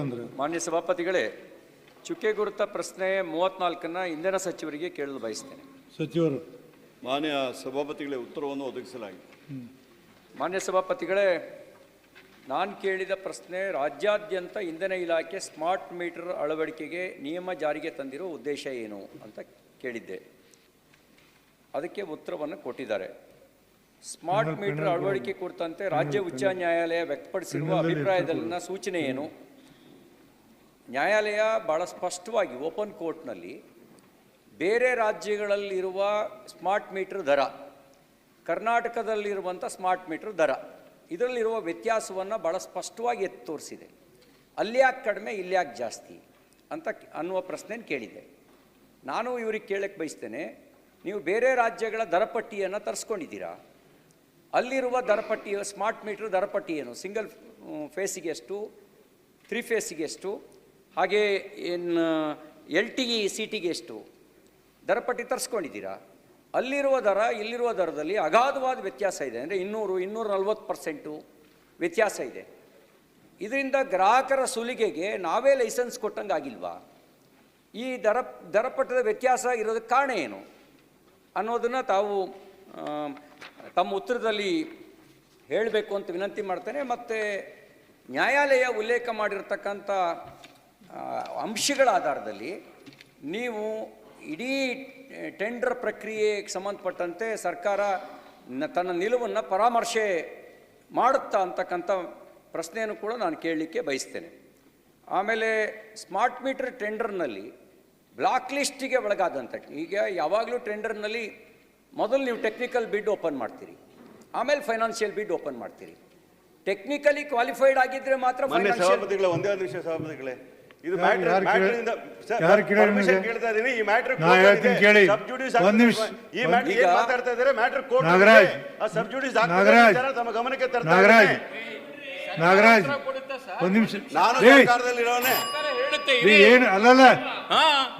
ಅಂದ್ರೆ ಮಾನ್ಯ ಸಭಾಪತಿಗಳೇ ಚುಕ್ಕೆ ಗುರುತ ಪ್ರಶ್ನೆ ಮೂವತ್ನಾಲ್ಕನ್ನ ಇಂಧನ ಸಚಿವರಿಗೆ ಕೇಳಲು ಬಯಸ್ತೇನೆ. ಸಚಿವರು. ಮಾನ್ಯ ಸಭಾಪತಿಗಳೇ ಉತ್ತರವನ್ನು ಒದಗಿಸಲಾಗಿದೆ. ಮಾನ್ಯ ಸಭಾಪತಿಗಳೇ ನಾನು ಕೇಳಿದ ಪ್ರಶ್ನೆ ರಾಜ್ಯಾದ್ಯಂತ ಇಂಧನ ಇಲಾಖೆ ಸ್ಮಾರ್ಟ್ ಮೀಟರ್ ಅಳವಡಿಕೆಗೆ ನಿಯಮ ಜಾರಿಗೆ ತಂದಿರೋ ಉದ್ದೇಶ ಏನು ಅಂತ ಕೇಳಿದ್ದೆ. ಅದಕ್ಕೆ ಉತ್ತರವನ್ನು ಕೊಟ್ಟಿದ್ದಾರೆ. ಸ್ಮಾರ್ಟ್ ಮೀಟರ್ ಅಳವಡಿಕೆ ಕುರಿತಂತೆ ರಾಜ್ಯ ಉಚ್ಚ ನ್ಯಾಯಾಲಯ ವ್ಯಕ್ತಪಡಿಸಿರುವ ಅಭಿಪ್ರಾಯದಲ್ಲಿನ ಸೂಚನೆ ಏನು? ನ್ಯಾಯಾಲಯ ಭಾಳ ಸ್ಪಷ್ಟವಾಗಿ ಓಪನ್ ಕೋರ್ಟ್ನಲ್ಲಿ ಬೇರೆ ರಾಜ್ಯಗಳಲ್ಲಿರುವ ಸ್ಮಾರ್ಟ್ ಮೀಟರ್ ದರ, ಕರ್ನಾಟಕದಲ್ಲಿರುವಂಥ ಸ್ಮಾರ್ಟ್ ಮೀಟರ್ ದರ, ಇದರಲ್ಲಿರುವ ವ್ಯತ್ಯಾಸವನ್ನು ಭಾಳ ಸ್ಪಷ್ಟವಾಗಿ ಎತ್ತಿ ತೋರಿಸಿದೆ. ಅಲ್ಲಿ ಯಾಕೆ ಕಡಿಮೆ, ಇಲ್ಯಾಕೆ ಯಾಕೆ ಜಾಸ್ತಿ ಅಂತ ಅನ್ನುವ ಪ್ರಶ್ನೆ ಕೇಳಿದೆ ನಾನು ಇವ್ರಿಗೆ ಕೇಳಕ್ಕೆ ಬಯಸ್ತೇನೆ, ನೀವು ಬೇರೆ ರಾಜ್ಯಗಳ ದರಪಟ್ಟಿಯನ್ನು ತರಿಸ್ಕೊಂಡಿದ್ದೀರಾ? ಅಲ್ಲಿರುವ ದರಪಟ್ಟಿ ಸ್ಮಾರ್ಟ್ ಮೀಟರ್ ದರಪಟ್ಟಿ ಏನು ಸಿಂಗಲ್, ಫೇಸಿಗೆ ಎಷ್ಟು? ತ್ರೀ ಫೇಸಿಗೆ ಎಷ್ಟು? ಹಾಗೆ ಏನು ಎಲ್ ಟಿ ಸಿ ಟಿಗೆ ಎಷ್ಟು? ದರಪಟ್ಟಿ ತರಿಸ್ಕೊಂಡಿದ್ದೀರಾ? ಅಲ್ಲಿರುವ ದರ, ಇಲ್ಲಿರುವ ದರದಲ್ಲಿ ಅಗಾಧವಾದ ವ್ಯತ್ಯಾಸ ಇದೆ. ಅಂದರೆ ಇನ್ನೂರು ಇನ್ನೂರ ನಲ್ವತ್ತು ಪರ್ಸೆಂಟು ವ್ಯತ್ಯಾಸ ಇದೆ. ಇದರಿಂದ ಗ್ರಾಹಕರ ಸುಲಿಗೆಗೆ ನಾವೇ ಲೈಸೆನ್ಸ್ ಕೊಟ್ಟಂಗೆ ಆಗಿಲ್ವಾ ಈ ದರ, ದರಪಟ್ಟದ ವ್ಯತ್ಯಾಸ ಇರೋದಕ್ಕೆ ಕಾರಣ ಏನು? ಅನ್ನೋದನ್ನು ತಾವು ತಮ್ಮ ಉತ್ತರದಲ್ಲಿ ಹೇಳಬೇಕು ಅಂತ ವಿನಂತಿ ಮಾಡ್ತೇನೆ. ಮತ್ತು ನ್ಯಾಯಾಲಯ ಉಲ್ಲೇಖ ಮಾಡಿರ್ತಕ್ಕಂಥ ಅಂಶಗಳ ಆಧಾರದಲ್ಲಿ ನೀವು ಇಡೀ ಟೆಂಡರ್ ಪ್ರಕ್ರಿಯೆಗೆ ಸಂಬಂಧಪಟ್ಟಂತೆ ಸರ್ಕಾರ ತನ್ನ ನಿಲುವನ್ನು ಪರಾಮರ್ಶೆ ಮಾಡುತ್ತಾ ಅಂತಕ್ಕಂಥ ಪ್ರಶ್ನೆಯನ್ನು ಕೂಡ ನಾನು ಕೇಳಲಿಕ್ಕೆ ಬಯಸ್ತೇನೆ. ಆಮೇಲೆ ಸ್ಮಾರ್ಟ್ ಮೀಟರ್ ಟೆಂಡರ್ನಲ್ಲಿ ಬ್ಲಾಕ್ ಲಿಸ್ಟಿಗೆ ಒಳಗಾದಂಥ ಈಗ ಯಾವಾಗಲೂ ಟೆಂಡರ್ನಲ್ಲಿ ಮೊದಲು ನೀವು ಟೆಕ್ನಿಕಲ್ ಬಿಡ್ ಓಪನ್ ಮಾಡ್ತೀರಿ ಆಮೇಲೆ ಫೈನಾನ್ಷಿಯಲ್ ಬಿಡ್ ಓಪನ್ ಮಾಡ್ತೀರಿ. ಟೆಕ್ನಿಕಲಿ ಕ್ವಾಲಿಫೈಡ್ ಆಗಿದ್ರೆ ಮಾತ್ರ ಒಂದೇ ಒಂದು ವಿಷಯ ಸಭಾಪತಿಗಳೇ. ಇದು ಯಾರು- ಮ್ಯಾಟ್ರ್ ಯಾರು ಸರ್, ಯಾರು ಕೇಳಿ permission ನಿಮಗೆ? ಕೇಳ್ತಾ ಇದೀನಿ. ಈ ಮ್ಯಾಟ್ರ್ ನಾ ಹೇಳ್ತೀನಿ ಕೇಳಿ. ಒಂದ್ ನಿಮಿಷ. ಈ ಮ್ಯಾಟ್ರ್ ಈಗ- ಏನ್ ಮಾತಾಡ್ತಾ ಇದ್ದಾರೆ? Matter court Nagaraj. ಆ ಸಬ್ ಜುಡಿಸ್ ನಾಗರಾಜ್. ತಮ್ಮ ಗಮನಕ್ಕೆ ತರ್ತಾ ನಾಗರಾಜ್. ಇದ್ದೀನಿ. ನಾಗರಾಜ್ ಒಂದ್ ನಿಮಿಷ. ಏನು ಅಲ್ಲಲ್ಲ.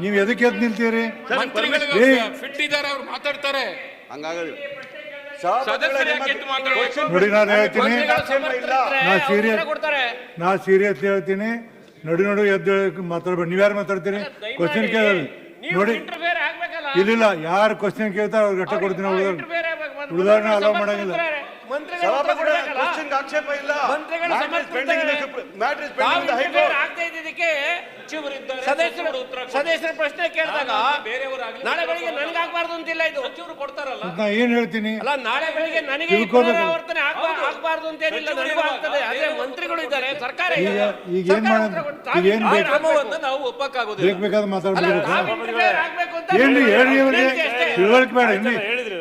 ನೀವು ಎದಕ್ಕೆ ಎದ್ ನಿಲ್ತೀರಿ. ಫಿಟ್ ಅವ್ರು ಮಾತಾಡ್ತಾರೆ? ನೋಡಿ ನಾನು ಹೇಳ್ತೀನಿ. ನಾ ಸೀರಿಯಸ್ ನಾ ಸೀರಿಯಸ್ ಹೇಳ್ತೀನಿ. ನಡು ನೋಡಿ ಎದ್ದು ಮಾತಾಡ್ಬೇಡಿ. ನೀವ್ಯಾರು ಮಾತಾಡ್ತೀರಿ? ಕ್ವಶನ್ ಕೇಳಿ ನೋಡಿ. ಇಲ್ಲಿಲ್ಲ ಯಾರು ಕ್ವಶನ್ ಕೇಳ್ತಾರೆ ಅವ್ರಿಗೆ ಕೊಡ್ತೀನಿ ಉದಾಹರಣೆ ಅಲೋ ಮಾಡಂಗಿಲ್ಲ. ಆಕ್ಷೇಪ ಇಲ್ಲ. ಸದಸ್ಯರು ಸದಸ್ಯರ ಪ್ರಶ್ನೆ ಕೇಳಿದಾಗ ನಾಳೆ ಬೆಳಿಗ್ಗೆ ನನಗೆ ಆಗ್ಬಾರ್ದು ಅಂತಿಲ್ಲ ಇದು. ಸಚಿವರು ಕೊಡ್ತಾರಲ್ಲ. ನಾ ಏನ್ ಹೇಳ್ತೀನಿ? ಅಲ್ಲ ನಾಳೆ ಬೆಳಿಗ್ಗೆ ನನಗೆ. ಪುನರಾವರ್ತನೆ ಆಗ್ಬಾರ್ದು ಅಂತ ಏನಿಲ್ಲ ನನಗೂ ಆಗ್ತದೆ. ಮಂತ್ರಿಗಳು ಇದ್ದಾರೆ ಸರ್ಕಾರ ಈಗ ಏನ್ ಮಾಡೋದು? ನಾವು ಒಪ್ಪಕ್ಕಾಗೋದು ಬೇಕು? ಬೇಕಾದ್ರೆ ಮಾತಾಡ್ಬೇಕು ಅಂತ ಏನ್ರಿ ನಮ್ಮ ಇವ್ರಿಗೆ? ತಿಳುವಳಿಕೆ ಬೇಡ ಇನ್ನಿ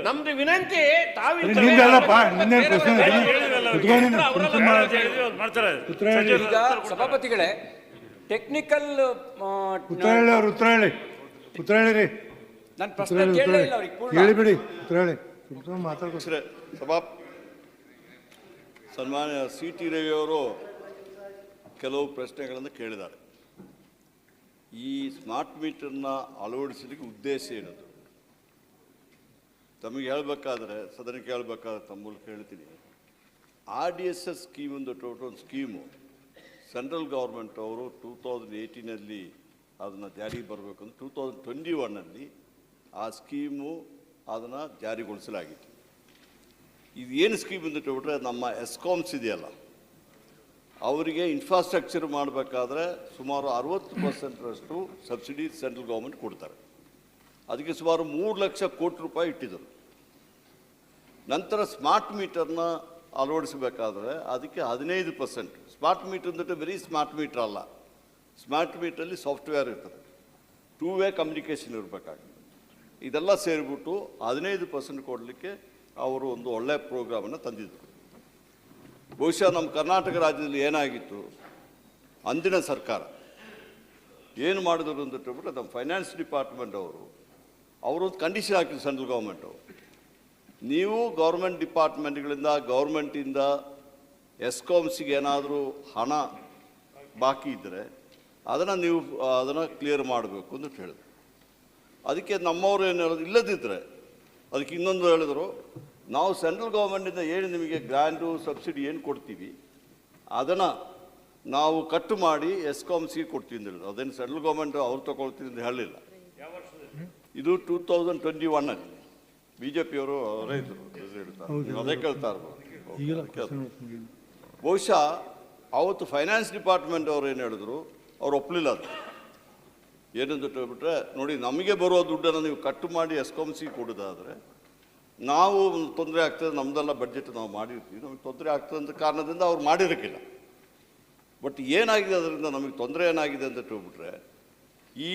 ನಮ್ದು ವಿನಂತಿ ತಾವು ಈಗ ಸಭಾಪತಿಗಳೇ ಟೆಕ್ನಿಕಲ್ ಉತ್ತರ ಹೇಳಿ ಅವ್ರು ಉತ್ತರ ಹೇಳಿ. ಉತ್ತರ ಹೇಳಿರಿ ನನ್ನ ಪ್ರಶ್ನೆ ಹೇಳಿ ಕೇಳಲೇ ಇಲ್ಲ ಅವ್ರಿಗೆ ಪೂರ್ಣ. ಹೇಳಿಬಿಡಿ ಉತ್ತರ ಹೇಳಿ. ಸುಮ್ನೆ ಮಾತಾಡ್ಕೊ. ಅಧ್ಯಕ್ಷರೇ, ಸಭಾ ಸನ್ಮಾನ್ಯ ಸಿ ಟಿ ರವಿಯವರು ಕೆಲವು ಪ್ರಶ್ನೆಗಳನ್ನು ಕೇಳಿದ್ದಾರೆ. ಈ ಸ್ಮಾರ್ಟ್ ಮೀಟರ್ನ ಅಳವಡಿಸಲಿಕ್ಕೆ ಉದ್ದೇಶ ಏನದು? ತಮಗೆ ಹೇಳಬೇಕಾದ್ರೆ, ಸದನಕ್ಕೆ ಹೇಳಬೇಕಾದ್ರೆ ತಮ್ಮ ಮೂಲಕ ಹೇಳ್ತೀನಿ. R D S S scheme ಒಂದು ಟೋಟಲ್ ಒಂದು ಸ್ಕೀಮು ಸೆಂಟ್ರಲ್ ಗೌರ್ಮೆಂಟ್ ಅವರು ಟೂ ತೌಸಂಡ್ ಏಯ್ಟೀನಲ್ಲಿ ಅದನ್ನು ಜಾರಿಗೆ ಬರಬೇಕು ಅಂತ ಟೂ ತೌಸಂಡ್ ಟ್ವೆಂಟಿ ಒನ್ನಲ್ಲಿ ಆ ಸ್ಕೀಮು ಅದನ್ನು ಜಾರಿಗೊಳಿಸಲಾಗಿತ್ತು. ಇದು ಏನು ಸ್ಕೀಮ್ ಅಂತ ಹೇಳ್ಬಿಟ್ರೆ, ನಮ್ಮ ಎಸ್ಕಾಮ್ಸ್ ಇದೆಯಲ್ಲ. ಅವರಿಗೆ ಇನ್ಫ್ರಾಸ್ಟ್ರಕ್ಚರ್ ಮಾಡಬೇಕಾದ್ರೆ ಸುಮಾರು ಅರವತ್ತು ಪರ್ಸೆಂಟ್ರಷ್ಟು ಸಬ್ಸಿಡಿ ಸೆಂಟ್ರಲ್ ಗೌರ್ಮೆಂಟ್ ಕೊಡ್ತಾರೆ. ಅದಕ್ಕೆ ಸುಮಾರು ಮೂರು ಲಕ್ಷ ಕೋಟಿ ರೂಪಾಯಿ ಇಟ್ಟಿದ್ದರು. ನಂತರ ಸ್ಮಾರ್ಟ್ ಮೀಟರ್ನ ಅಳವಡಿಸಬೇಕಾದ್ರೆ ಅದಕ್ಕೆ ಹದಿನೈದು ಪರ್ಸೆಂಟ್. ಸ್ಮಾರ್ಟ್ ಮೀಟರ್ ಅಂದರೆ ಬರೀ ಸ್ಮಾರ್ಟ್ ಮೀಟರ್ ಅಲ್ಲ. ಸ್ಮಾರ್ಟ್ ಮೀಟರಲ್ಲಿ ಸಾಫ್ಟ್ವೇರ್ ಇರ್ತದೆ. ಟೂ ವೇ ಕಮ್ಯುನಿಕೇಷನ್ ಇರಬೇಕಾಗುತ್ತೆ ಇದೆಲ್ಲ ಸೇರಿಬಿಟ್ಟು ಹದಿನೈದು ಪರ್ಸೆಂಟ್ ಕೊಡಲಿಕ್ಕೆ ಅವರು ಒಂದು ಒಳ್ಳೆಯ ಪ್ರೋಗ್ರಾಮನ್ನು ತಂದಿದ್ದರು. ಬಹುಶಃ ನಮ್ಮ ಕರ್ನಾಟಕ ರಾಜ್ಯದಲ್ಲಿ ಏನಾಗಿತ್ತು? ಅಂದಿನ ಸರ್ಕಾರ. ಏನು ಮಾಡಿದ್ರು ಅಂತ ಹೇಳ್ಬಿಟ್ಟು ನಮ್ಮ ಫೈನಾನ್ಸ್ ಡಿಪಾರ್ಟ್ಮೆಂಟ್ ಅವರು ಅವರು ಒಂದು ಕಂಡೀಷನ್ ಹಾಕಿದ್ರು ಸೆಂಟ್ರಲ್ ಗೌರ್ಮೆಂಟ್. ಅವರು ನೀವು ಗೌರ್ಮೆಂಟ್ ಡಿಪಾರ್ಟ್ಮೆಂಟ್ಗಳಿಂದ ಗೌರ್ಮೆಂಟಿಂದ ಎಸ್ಕಾಮ್ಸಿಗೆ ಏನಾದರೂ ಹಣ ಬಾಕಿ ಇದ್ದರೆ ಅದನ್ನು ನೀವು ಅದನ್ನು ಕ್ಲಿಯರ್ ಮಾಡಬೇಕು ಅಂತ ಹೇಳಿದ್ರು. ಅದಕ್ಕೆ ನಮ್ಮವರು ಏನು ಹೇಳೋದು ಇಲ್ಲದಿದ್ದರೆ ಅದಕ್ಕೆ ಇನ್ನೊಂದು ಹೇಳಿದ್ರು ನಾವು ಸೆಂಟ್ರಲ್ ಗೌರ್ಮೆಂಟಿಂದ ಏನು ನಿಮಗೆ ಗ್ರ್ಯಾಂಡು ಸಬ್ಸಿಡಿ ಏನು ಕೊಡ್ತೀವಿ ಅದನ್ನು ನಾವು ಕಟ್ಟು ಮಾಡಿ ಎಸ್ಕಾಮ್ಸಿಗೆ ಕೊಡ್ತೀವಿ ಅಂತ ಹೇಳಿದ್ರು. ಅದೇನು ಸೆಂಟ್ರಲ್ ಗೌರ್ಮೆಂಟ್ ಅವ್ರು ತಗೊಳ್ತೀವಿ ಅಂತ ಹೇಳಲಿಲ್ಲ. ಇದು ಟೂ ತೌಸಂಡ್ ಟ್ವೆಂಟಿ ಒನ್ನಲ್ಲಿ ಬಿ ಜೆ ಪಿಯವರು ಅವರೇ ಇದ್ರು ಅದೇ ಕೇಳ್ತಾ ಇರ್ಬೋದು. ಬಹುಶಃ ಅವತ್ತು ಫೈನಾನ್ಸ್ ಡಿಪಾರ್ಟ್ಮೆಂಟ್ ಅವ್ರು ಏನು ಹೇಳಿದ್ರು ಅವ್ರು ಒಪ್ಪಲಿಲ್ಲ ಅದು. ಏನಂತ ಹೇಳ್ಬಿಟ್ರೆ ನೋಡಿ ನಮಗೆ ಬರುವ ದುಡ್ಡನ್ನು ನೀವು ಕಟ್ಟು ಮಾಡಿ ಎಸ್ಕಾಮ್ಸಿಗೆ ಕೊಡೋದಾದರೆ ನಾವು ತೊಂದರೆ ಆಗ್ತದೆ ನಮ್ಮದೆಲ್ಲ ಬಡ್ಜೆಟ್ ನಾವು ಮಾಡಿರ್ತೀವಿ. ನಮಗೆ ತೊಂದರೆ ಆಗ್ತದೆ ಅಂತ ಕಾರಣದಿಂದ ಅವ್ರು ಮಾಡಿರೋಕ್ಕಿಲ್ಲ. ಬಟ್ ಏನಾಗಿದೆ ಅದರಿಂದ ನಮಗೆ ತೊಂದರೆ ಏನಾಗಿದೆ ಅಂತ ಹೇಳ್ಬಿಟ್ರೆ ಈ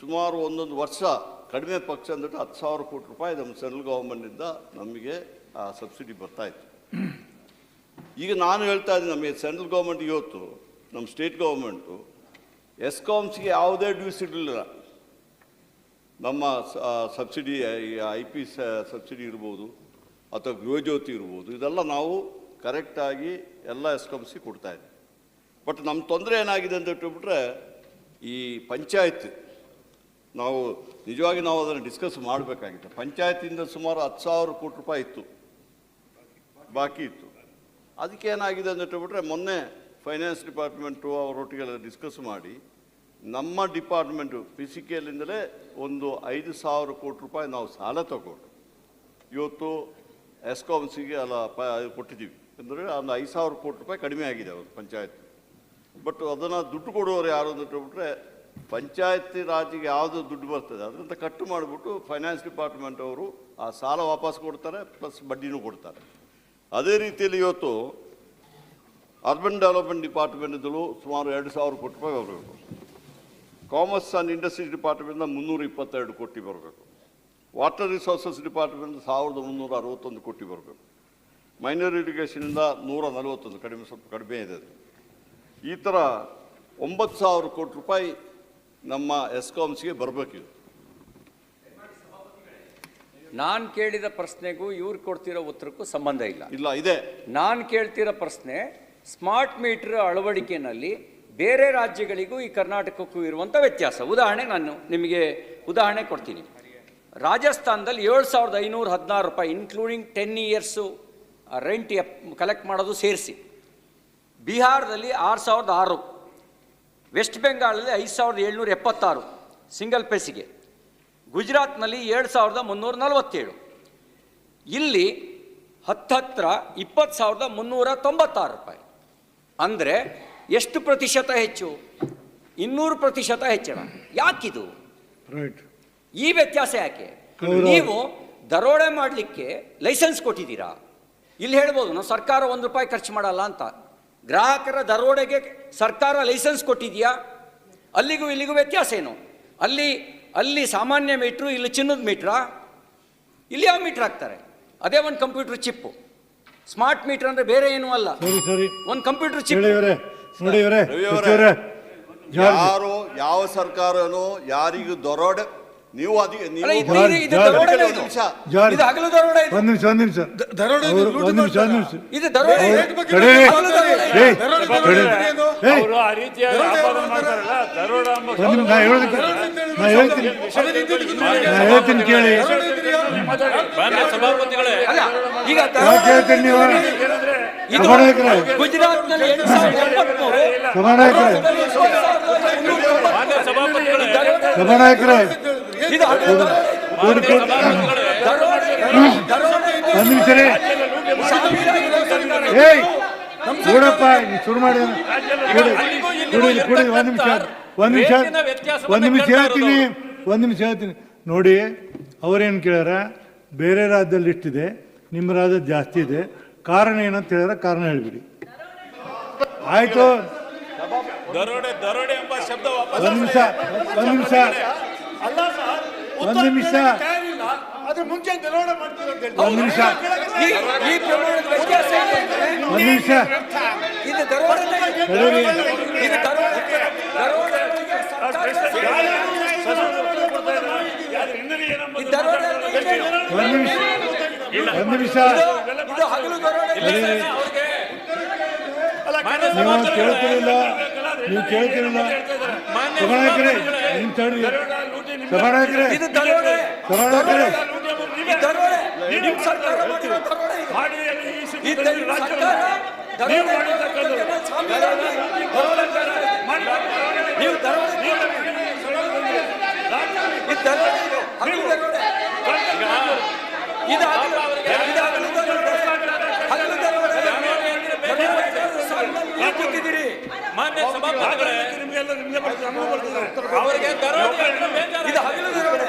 ಸುಮಾರು ಒಂದೊಂದು ವರ್ಷ ಕಡಿಮೆ ಪಕ್ಷ ಅಂದ್ಬಿಟ್ಟು ಹತ್ತು ಸಾವಿರ ಕೋಟಿ ರೂಪಾಯಿ ನಮ್ಮ ಸೆಂಟ್ರಲ್ ಗೌರ್ಮೆಂಟಿಂದ ನಮಗೆ ಆ ಸಬ್ಸಿಡಿ ಬರ್ತಾ ಇತ್ತು ಈಗ ನಾನು ಹೇಳ್ತಾ ಇದ್ದೀನಿ ನಮಗೆ ಸೆಂಟ್ರಲ್ ಗೌರ್ಮೆಂಟ್ ಇವತ್ತು, ನಮ್ಮ ಸ್ಟೇಟ್ ಗೌರ್ಮೆಂಟು, ಎಸ್ಕಾಮ್ಸ್ಗೆ ಯಾವುದೇ ಡ್ಯೂಸ್ ಇಡಲಿಲ್ಲ ನಮ್ಮ ಸಬ್ಸಿಡಿ ಐ ಪಿ ಸಬ್ಸಿಡಿ ಇರ್ಬೋದು, ಅಥವಾ ಗೃಹಜ್ಯೋತಿ ಇರ್ಬೋದು, ಇದೆಲ್ಲ ನಾವು ಕರೆಕ್ಟಾಗಿ ಎಲ್ಲ ಎಸ್ಕಾಮ್ಸಿಗೆ ಕೊಡ್ತಾ ಇದ್ದೀವಿ ಬಟ್ ನಮ್ಮ ತೊಂದರೆ ಏನಾಗಿದೆ ಅಂತ ಬಿಟ್ರೆ ಈ ಪಂಚಾಯತ್, ನಾವು ನಿಜವಾಗಿ ನಾವು ಅದನ್ನು ಡಿಸ್ಕಸ್ ಮಾಡಬೇಕಾಗಿತ್ತು. ಪಂಚಾಯತಿಯಿಂದ ಸುಮಾರು ಹತ್ತು ಸಾವಿರ ಕೋಟಿ ರೂಪಾಯಿ ಇತ್ತು. ಬಾಕಿ ಇತ್ತು. ಅದಕ್ಕೆ ಏನಾಗಿದೆ ಅಂತ ಹೇಳ್ಬಿಟ್ರೆ, ಮೊನ್ನೆ ಫೈನಾನ್ಸ್ ಡಿಪಾರ್ಟ್ಮೆಂಟು ಅವರೊಟ್ಟಿಗೆಲ್ಲ ಡಿಸ್ಕಸ್ ಮಾಡಿ, ನಮ್ಮ ಡಿಪಾರ್ಟ್ಮೆಂಟು ಫಿಸಿಕಲಿಂದಲೇ ಒಂದು ಐದು ಸಾವಿರ ಕೋಟಿ ರೂಪಾಯಿ ನಾವು ಸಾಲ ತಗೊಂಡು, ಇವತ್ತು ಎಸ್ಕಾಮ್ಸಿಗೆ ಅಲ್ಲ, ಪ ಕೊಟ್ಟಿದ್ದೀವಿ. ಅಂದರೆ ಒಂದು ಐದು ಸಾವಿರ ಕೋಟಿ ರೂಪಾಯಿ ಕಡಿಮೆ ಆಗಿದೆ ಅವರು ಪಂಚಾಯತ್. ಬಟ್ ಅದನ್ನು ದುಡ್ಡು ಕೊಡುವವರು ಯಾರು ಅಂತ ಹೇಳ್ಬಿಟ್ರೆ ಪಂಚಾಯತಿ ರಾಜಿಗೆ ಯಾವುದು ದುಡ್ಡು ಬರ್ತದೆ, ಅದರಿಂದ ಕಟ್ಟು ಮಾಡಿಬಿಟ್ಟು ಫೈನಾನ್ಸ್ ಡಿಪಾರ್ಟ್ಮೆಂಟ್ ಅವರು ಆ ಸಾಲ ವಾಪಸ್ ಕೊಡ್ತಾರೆ ಪ್ಲಸ್ ಬಡ್ಡಿನೂ ಕೊಡ್ತಾರೆ. ಅದೇ ರೀತಿಯಲ್ಲಿ ಇವತ್ತು ಅರ್ಬನ್ ಡೆವಲಪ್ಮೆಂಟ್ ಡಿಪಾರ್ಟ್ಮೆಂಟ್ದಲ್ಲೂ ಸುಮಾರು ಎರಡು ಸಾವಿರ ಕೋಟಿ ರೂಪಾಯಿ ಬರಬೇಕು. ಕಾಮರ್ಸ್ ಆ್ಯಂಡ್ ಇಂಡಸ್ಟ್ರೀಸ್ ಡಿಪಾರ್ಟ್ಮೆಂಟ್ನ ಮುನ್ನೂರ ಇಪ್ಪತ್ತೆರಡು ಕೋಟಿ ಬರಬೇಕು. ವಾಟರ್ ರಿಸೋರ್ಸಸ್ ಡಿಪಾರ್ಟ್ಮೆಂಟ್ ಸಾವಿರದ ಮುನ್ನೂರ ಅರವತ್ತೊಂದು ಕೋಟಿ ಬರಬೇಕು. ಮೈನರ್ ಇರಿಗೇಷನಿಂದ ನೂರ ನಲವತ್ತೊಂದು, ಕಡಿಮೆ ಸ್ವಲ್ಪ ಕಡಿಮೆ ಇದೆ ಈ ಥರ ಒಂಬತ್ತು ಸಾವಿರ ಕೋಟಿ ರೂಪಾಯಿ ನಮ್ಮ ಎಸ್ಕಾಮ್ಸ್ಗೆ ಬರಬೇಕು ನಾನು ಕೇಳಿದ ಪ್ರಶ್ನೆಗೂ ಇವ್ರು ಕೊಡ್ತಿರೋ ಉತ್ತರಕ್ಕೂ ಸಂಬಂಧ ಇಲ್ಲ. ಇಲ್ಲ ಇದೆ. ನಾನು ಕೇಳ್ತಿರೋ ಪ್ರಶ್ನೆ ಸ್ಮಾರ್ಟ್ ಮೀಟರ್ ಅಳವಡಿಕೆಯಲ್ಲಿ ಬೇರೆ ರಾಜ್ಯಗಳಿಗೂ ಈ ಕರ್ನಾಟಕಕ್ಕೂ ಇರುವಂಥ ವ್ಯತ್ಯಾಸ. ಉದಾಹರಣೆ ನಾನು ನಿಮಗೆ ಉದಾಹರಣೆ ಕೊಡ್ತೀನಿ. ರಾಜಸ್ಥಾನದಲ್ಲಿ ಏಳು ಸಾವಿರದ ಐನೂರ ಹದಿನಾರು ರೂಪಾಯಿ including ten years rent collect ಮಾಡೋದು ಸೇರಿಸಿ. ಬಿಹಾರದಲ್ಲಿ ಆರು ಸಾವಿರದ ಆರು ವೆಸ್ಟ್ ಬೆಂಗಾಲಲ್ಲಿ ಐದು ಸಾವಿರದ ಏಳ್ನೂರ ಎಪ್ಪತ್ತಾರು ಸಿಂಗಲ್ ಪೇಸಿಗೆ ಗುಜರಾತ್ನಲ್ಲಿ ಏಳು ಸಾವಿರದ ಮುನ್ನೂರ ನಲವತ್ತೇಳು. ಇಲ್ಲಿ ಹತ್ತತ್ರ ಇಪ್ಪತ್ತು ಸಾವಿರದ ಮುನ್ನೂರ ತೊಂಬತ್ತಾರು ರೂಪಾಯಿ. ಅಂದರೆ ಎಷ್ಟು ಪ್ರತಿಶತ ಹೆಚ್ಚು? ಇನ್ನೂರು ಪ್ರತಿಶತ ಹೆಚ್ಚಳ. ಯಾಕಿದು? ಈ ವ್ಯತ್ಯಾಸ ಯಾಕೆ? ನೀವು ದರೋಡೆ ಮಾಡಲಿಕ್ಕೆ ಲೈಸೆನ್ಸ್ ಕೊಟ್ಟಿದ್ದೀರಾ? ಇಲ್ಲಿ ಹೇಳ್ಬೋದು ನಾವು ಸರ್ಕಾರ ಒಂದು ರೂಪಾಯಿ ಖರ್ಚು ಮಾಡಲ್ಲ ಅಂತ. ಗ್ರಾಹಕರ ದರೋಡೆಗೆ ಸರ್ಕಾರ ಲೈಸೆನ್ಸ್ ಕೊಟ್ಟಿದೆಯಾ? ಅಲ್ಲಿಗೂ ಇಲ್ಲಿಗೂ ವ್ಯತ್ಯಾಸ ಏನು? ಅಲ್ಲಿ ಅಲ್ಲಿ ಸಾಮಾನ್ಯ ಮೀಟ್ರು ಇಲ್ಲಿ ಚಿನ್ನದ ಮೀಟ್ರಾ? ಇಲ್ಲಿ ಯಾವ ಮೀಟ್ರ್ ಹಾಕ್ತಾರೆ? ಅದೇ ಒಂದು ಕಂಪ್ಯೂಟರ್ ಚಿಪ್ಪು. ಸ್ಮಾರ್ಟ್ ಮೀಟರ್ ಅಂದ್ರೆ ಬೇರೆ ಏನೂ ಅಲ್ಲ. ಸರಿ ಸರಿ. ಒಂದು ಕಂಪ್ಯೂಟರ್ ಚಿಪ್. ಯಾರು ಯಾವ ಸರ್ಕಾರನು ಯಾರಿಗೂ ದೊರೋಡೆ ನೀವು ನೀವು ಒಂದು. ನಿಮಿಷ. ಜಾರ್ಜ್ ಇದು ಹಗಲು ದರೋಡೆ ಇದು. ಒಂದ್ ನಿಮಿಷ ಒಂದ್ ಒಂದ್ ನಾ ಹೇಳ್ತೀನಿ ನಾ ಹೇಳ್ತೀನಿ ಕೇಳಿ. ಈಗ ನೀವು? ಗುಜರಾತ್ನಲ್ಲಿ ಎಂಟು ಸಾವಿರದ ಸಭಾನಾಯಕರೇ ಇದು. ಒಂದ್ ನಿಮಿಷ ಏಯ್ ಕೂಡಪ್ಪ ನೀ ಶುರು ಮಾಡಿ ಕೂಡಿ ಕೂಡಿ ಒಂದ್ ನಿಮಿಷ ಒಂದು ನಿಮಿಷ ಒಂದ್ ನಿಮಿಷ ಹೇಳ್ತೀನಿ ಒಂದ್ ನಿಮಿಷ ಹೇಳ್ತೀನಿ. ನೋಡಿ ಅವ್ರೇನು ಕೇಳ್ಯಾರ? ಬೇರೆ ರಾಜ್ಯದಲ್ಲಿ ಇಷ್ಟಿದೆ ನಿಮ್ಮ ರಾಜ್ಯ ಜಾಸ್ತಿ ಇದೆ. ಕಾರಣ ಏನಂತ ಹೇಳಿದ್ರೆ ಕಾರಣ ಹೇಳ್ಬಿಡಿ. ಆಯ್ತು. ನಿಮಿಷ ಒಂದು ವಾಪಸ್ ಒಂದ್ ನಿಮಿಷ ಒಂದ್ ಸರ್ ಒಂದು ನಿಮಿಷ. ಅದ್ರ ಮುಂಚೆ ದರೋಡೆ ಮಾಡ್ತಾರೆ ಅಂತ ಹೇಳಿ. ಒಂದ್ ನಿಮಿಷ. ಈ ಪ್ರಮಾಣದ ವ್ಯತ್ಯಾಸ ನಿಮಿಷ. ಇದು ದರೋಡೆ ದರೋಡೆ ಇದು ದರೋಡೆ? ಒಂದ್ ನಿಮಿಷ. ಒಂದ್ ನಿಮಿಷ. ಇದು ಹಗಲು ದರೋಡೆ ನೀವು ಕೇಳ್ತಿರಲಿಲ್ಲ. ನೀವು ಕೇಳ್ತಿರಲ್ಲ? ಸಭಾನಾಯಕರೇ ನಿಮ್ ತಡಿ ಸಭಾನಾಯಕರೇ ಇದು ಸಭಾನಾಯಕರೇ. ದರೋಡೆ ಸರ್ಕಾರ ಮಾಡಿರೋ ದರೋಡೆ ಇದು. ಈ ದ- ಸರ್ಕಾರ ದರೋಡೆ ಮಾಡಿರ್ತಕ್ಕಂಥದ್ದು ನೀವು ದರೋಡೆ ಇದು ದರೋಡೆ ಇದು. ಹಗಲು ದರೋಡೆ. ಇದು ಹಗಲು- ಇದು ಹಗಲು ದರೋಡೆ. ಹಗಲು ದರೋಡೆ. ನೀವು ಕೂತಿದ್ದೀರಿ. ಮಾನ್ಯ ಸಭಾಪತಿಗಳೇ ಅವರಿಗೆ ದರೋಡೆ ಅಂದ್ರೆ ಬೇಜಾರು. ಇದು ಹಗಲು ದರೋಡೆ.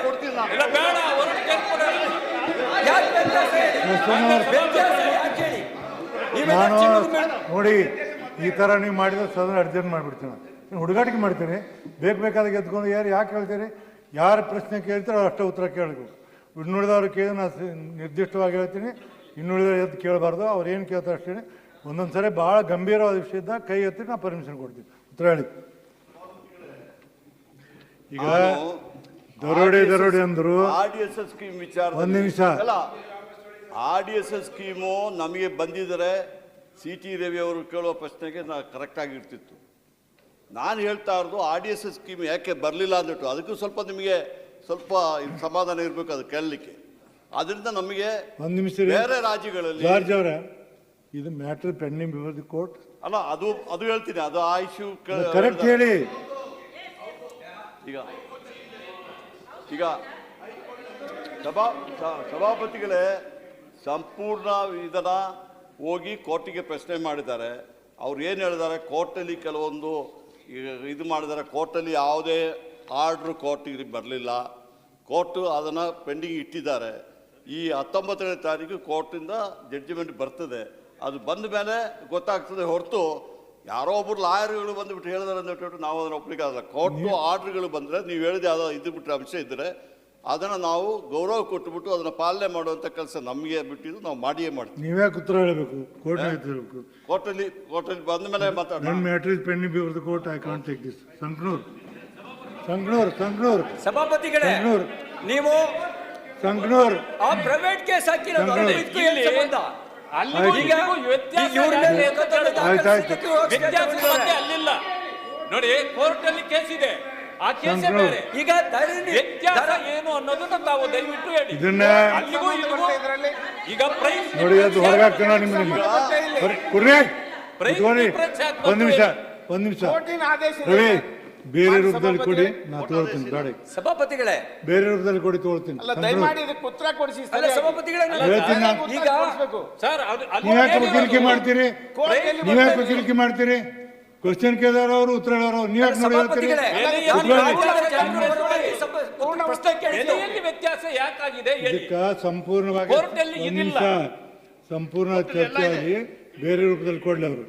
ಇಲ್ಲ ಬೇಡ ಹೊರಟು ಕೇಳ್ಕೊಡಿ. ಯಾಕೆ ವ್ಯತ್ಯಾಸ ಹೇಳಿ? ವ್ಯತ್ಯಾಸ ಯಾಕೆ ಹೇಳಿ? ನೀವೆಲ್ಲ ನಾನು ಚಿನ್ನದ ಮೇಲೆ- ನೋಡಿ ಈ ಥರ ನೀವು ಮಾಡಿದ್ರೆ ಸದನ ಅರ್ಜೆಂಟ್ ಮಾಡಿಬಿಡ್ತೀನಿ ನಾನು ಹುಡುಗಾಟಿಕೆ ಮಾಡ್ತೀರಿ ಬೇಕು ಬೇಕಾದಾಗ ಎದ್ಕೊಂಡು ಯಾರು ಯಾಕೆ ಹೇಳ್ತೀರಿ ಯಾರು ಪ್ರಶ್ನೆ ಕೇಳ್ತಾರೆ ಅಷ್ಟೇ ಉತ್ತರ ಕೇಳಬೇಕು ಇನ್ನುಳಿದವ್ರು ಕೇಳಿ ನಾನು ಸಿ- ನಿರ್ದಿಷ್ಟವಾಗಿ ಹೇಳ್ತೀನಿ ಇನ್ನುಳಿದವ್ರು ಎದ್ದು ಕೇಳಬಾರ್ದು ಅವ್ರು ಏನು ಕೇಳ್ತಾರೆ ಅಷ್ಟೇ ಒಂದೊಂದು ಸರಿ ಭಾಳ ಗಂಭೀರವಾದ ವಿಷಯ ಇದ್ದಾಗ ಕೈ ಎತ್ತಿ ನಾನು ಪರ್ಮಿಷನ್ ಕೊಡ್ತೀನಿ. ಉತ್ತರ ಹೇಳಿ. ಈಗ ದರೋಡೆ ದರೋಡೆ ಅಂದರು. R D S S scheme ವಿಚಾರ ಒಂದ್ ನಿಮಿಷ. ಅಲ್ಲ R D S S scheme ನಮಗೆ ಬಂದಿದ್ದರೆ ಸಿ ಟಿ ರವಿ ಅವರು ಕೇಳುವ ಪ್ರಶ್ನೆಗೆ ನಾ ಕರೆಕ್ಟಾಗಿ ಇರ್ತಿತ್ತು ನಾನು ಹೇಳ್ತಾ ಇರೋದು R D S S scheme ಯಾಕೆ ಬರಲಿಲ್ಲ ಅಂದ್ಬಿಟ್ಟು ಅದಕ್ಕೂ ಸ್ವಲ್ಪ ನಿಮಗೆ ಸ್ವಲ್ಪ ಸಮಾಧಾನ ಇರಬೇಕು ಅದು ಕೇಳಲಿಕ್ಕೆ. ಅದರಿಂದ ನಮಗೆ ಒಂದು ನಿಮಿಷ ಬೇರೆ ರಾಜ್ಯಗಳಲ್ಲಿ ಇದು matter pending before the court. ಅಲ್ಲ ಅದು ಅದು ಹೇಳ್ತೀನಿ ಅದು ಆ ಇಶ್ಯೂ ಕರೆಕ್ಟ್ ಹೇಳಿ. ಈಗ ಈಗ ಸಭಾ ಸಭಾಪತಿಗಳೇ ಸಂಪೂರ್ಣ ಇದನ್ನ ಹೋಗಿ ಕೋರ್ಟಿಗೆ ಪ್ರಶ್ನೆ ಮಾಡಿದ್ದಾರೆ. ಅವ್ರು ಏನು ಹೇಳಿದ್ದಾರೆ? ಕೋರ್ಟಲ್ಲಿ ಕೆಲವೊಂದು ಇದು ಮಾಡಿದ್ದಾರೆ. ಕೋರ್ಟಲ್ಲಿ ಯಾವುದೇ ಆರ್ಡ್ರು ಕೋರ್ಟಿಗೆ ಬರಲಿಲ್ಲ. ಕೋರ್ಟು ಅದನ್ನು ಪೆಂಡಿಂಗ್ ಇಟ್ಟಿದ್ದಾರೆ. ಈ ಹತ್ತೊಂಬತ್ತನೇ ತಾರೀಕು ಕೋರ್ಟಿಂದ ಜಡ್ಜ್ಮೆಂಟ್ ಬರ್ತದೆ. ಅದು ಬಂದ ಮೇಲೆ ಗೊತ್ತಾಗ್ತದೆ ಹೊರತು ಯಾರೋ ಒಬ್ಬರು ಲಾಯರ್ಗಳು ಬಂದುಬಿಟ್ಟು ಹೇಳಿದಾರೆ ಅಂತ ಹೇಳ್ಬಿಟ್ಟು ನಾವು ಅದನ್ನು ಒಪ್ಲಿಕ್ಕಾಗಲ್ಲ. ಕೋರ್ಟು ಆರ್ಡ್ರ್ಗಳು ಬಂದರೆ ನೀವು ಹೇಳಿದ ಯಾವುದೋ ಇದು ಬಿಟ್ಟರೆ ಅಂಶ ಇದ್ದರೆ ಅದನ್ನು ನಾವು ಗೌರವ ಕೊಟ್ಟುಬಿಟ್ಟು ಅದನ್ನು ಪಾಲನೆ ಮಾಡುವಂಥ ಕೆಲಸ ನಮಗೆ ಬಿಟ್ಟಿದ್ದು ನಾವು ಮಾಡಿಯೇ ಮಾಡ್ತೀವಿ. ನೀವೇ ಉತ್ತರ ಹೇಳಬೇಕು ಕೋರ್ಟ್ ಹೇಳಬೇಕು. ಕೋರ್ಟಲ್ಲಿ ಕೋರ್ಟಲ್ಲಿ ಬಂದ ಮೇಲೆ ನನ್ನ ಮಾತಾಡೋಣ. Matter is pending before the court I can't take this Sankanur. Sankanur Sankanur. ಸಭಾಪತಿಗಳೇ Sankanur. ನೀವು ಸಂಕನೂರ್. ಆ ಪ್ರೈವೇಟ್ ಕೇಸ್ ಹಾಕಿರೋದು ಅದು ಇದಕ್ಕೂ ಏನ್ ಸಂಬಂಧ. ಅಲ್ಲಿಗೂ ಈಗ ಇಲ್ಲಿಗೂ ವ್ಯತ್ಯಾಸ ಇವ್ರ ಇದೆ. ಮೇಲೆ ಏಕದಳ ಆಯ್ತು, ಆಯ್ತು. ವ್ಯತ್ಯಾಸದ ಬಗ್ಗೆ ಅಲ್ಲಿಲ್ಲ. ನೋಡಿ ಕೋರ್ಟ್ ಅಲ್ಲಿ ಕೇಸ್ ಇದೆ. ಆ ಕೇಸೇ ಸಂಕ್ರಾಂತ್. ಬೇರೆ. ಈಗ ಧರಣಿ ವ್ಯತ್ಯಾಸ ಏನು ಅನ್ನೋದನ್ನ ತಾವು ದಯವಿಟ್ಟು ಹೇಳಿ. ಇದನ್ನ ಅಲ್ಲಿಗೂ ಇಲ್ಲಿಗೂ ಈಗ ಪ್ರೈಸ್ ನೋಡಿ ಅದು ಹೊರಗಾಗ್ತಾನ ನಿಮ್ಮ ನಿಮ್ಗೆ ಕುರ್ರಿ. ಕುತ್ಕೊಳ್ಳಿ ಒಂದ್ ನಿಮಿಷ ಒಂದ್ ನಿಮಿಷ. ಕೋರ್ಟಿನ ಆದೇಶ. ರವಿ ಬೇರೆ ರೂಪದಲ್ಲಿ ಕೊಡಿ ನಾ ತೋರ್ತೀನಿ ಗಾಡಿ ಸಭಾಪತಿಗಳೇ ಬೇರೆ ರೂಪದಲ್ಲಿ ಕೊಡಿ ತೋರ್ತೀನಿ ಅಲ್ಲ. ದಯಮಾಡಿ ಇದಕ್ಕೆ ಉತ್ತರ ಕೊಡಿಸಿ ಅಲ್ಲ ಸಭಾಪತಿಗಳೇ ಹೇಳ್ತೀನಿ ನಾನು. ಈಗ ಕೊಡಿಸ್ಬೇಕು. ಸರ್ ಅದು ನೀವ್ಯಾಕೆ? ವಕೀಲಿಕೆ ಮಾಡ್ತೀರಿ ನೀವ್ಯಾಕೆ ವಕೀಲಿಕೆ ಮಾಡ್ತೀರಿ ಕ್ವಶನ್ ಕೇಳಿದವರು ಅವರು ಉತ್ತರ ಹೇಳೋರು ನೀವ್ಯಾಕೆ ನೋಡಿ ಹೇಳ್ತೀರಿ ಸಭಾಪತಿಗಳೇ ಎಲೆಯಲ್ಲಿ ನಾನು ಕುತ್ಕೊಳ್ಳಿ. ರಾಜ್ಯದ ಜಾಗೃತವಾಗಿ ಸಭಾ- ಪ್ರಶ್ನೆ ಕೇಳಿದ್ದು. ಎಲೆಯಲ್ಲಿ ವ್ಯತ್ಯಾಸ ಯಾಕಾಗಿದೆ ಹೇಳಿ ಇದಕ್ಕ ಸಂಪೂರ್ಣವಾಗಿ ಕೋರ್ಟಲ್ಲಿ ಒಂದ್ ಇದಿಲ್ಲ. ನಿಮಿಷ ಸಂಪೂರ್ಣ ಚರ್ಚೆ ಆಗಿ ಬೇರೆ ರೂಪದಲ್ಲಿ ಕೊಡ್ಲಿ ಅವರು